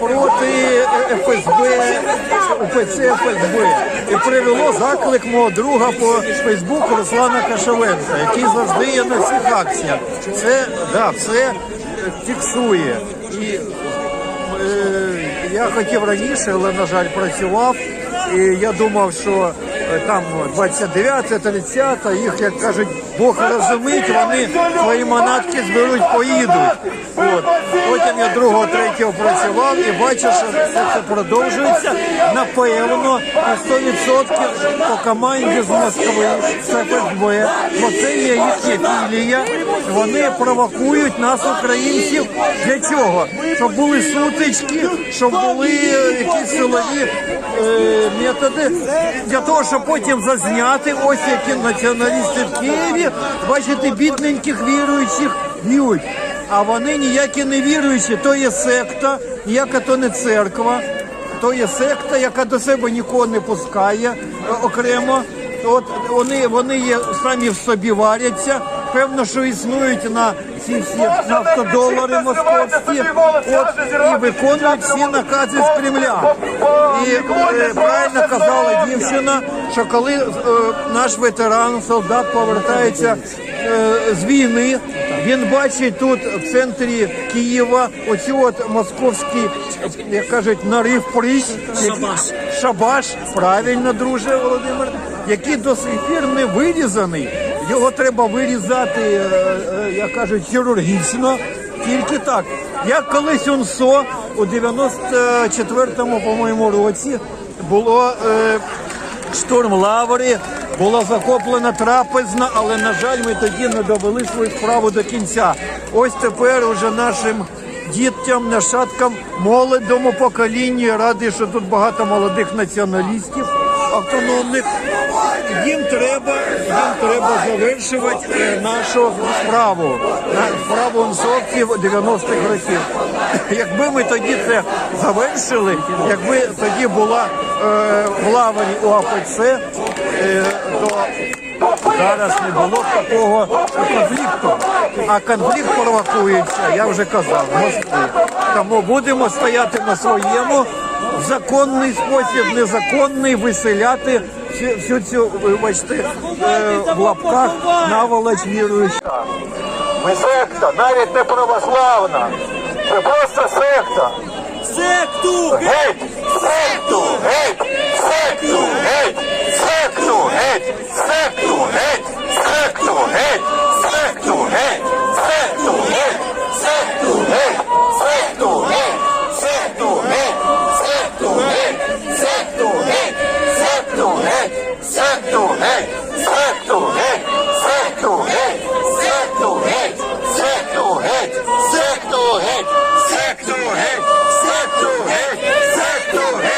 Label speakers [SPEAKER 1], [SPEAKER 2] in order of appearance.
[SPEAKER 1] проти ФСБ, УПЦ ФСБ. І привело заклик мого друга по Фейсбуку Руслана Кашевенка, який завжди є на всіх акціях. Це да, все фіксує. І Е, я хотів раніше, але, на жаль, працював. І я думав, що е, там 29, 30, їх, як кажуть, Бог розумить, вони свої манатки зберуть, поїдуть. От. Потім я другого, третього працював і бачу, що це продовжується. Напевно, на 100% по команді з Москви, з ФСБ, бо це є їхня філія. Вони провокують нас, українців, для чого? Щоб були сутички, щоб були якісь силові е, методи, для того, щоб потім зазняти ось які націоналісти в Києві, бачите, бідненьких віруючих б'ють. А вони ніякі не віруючі, то є секта, ніяка то не церква, то є секта, яка до себе нікого не пускає е, окремо. От вони, вони є самі в собі варяться. Певно, що існують на ці всі нафтодолари московські, от і виконують всі накази з Кремля. І е, правильно казала дівчина, що коли е, наш ветеран, солдат повертається е, з війни, він бачить тут в центрі Києва оцю от московський, як кажуть, нарив прись,
[SPEAKER 2] Шабаш.
[SPEAKER 1] правильно, друже Володимир, який до сих пір не вирізаний. Його треба вирізати, е, е, як кажуть, хірургічно. Тільки так. Як колись УНСО у 94-му, по-моєму, році було е, штурм лаври, була захоплена трапезна, але, на жаль, ми тоді не довели свою справу до кінця. Ось тепер уже нашим дітям, нащадкам, молодому поколінню, радий, що тут багато молодих націоналістів автономних. Їм треба, їм треба завершувати е, нашу справу, справу онсовців 90-х років. Якби ми тоді це завершили, якби тоді була е, в лаврі у АПЦ, е, то зараз не було такого конфлікту. А конфлікт провокується, я вже казав, в Москві. Тому будемо стояти на своєму в законний спосіб, незаконний, виселяти всю, всю цю, вибачте, е, в лапках наволоч віруючих. Ми секта, навіть не православна. Це просто секта.
[SPEAKER 2] Секту!
[SPEAKER 1] Геть! Lord.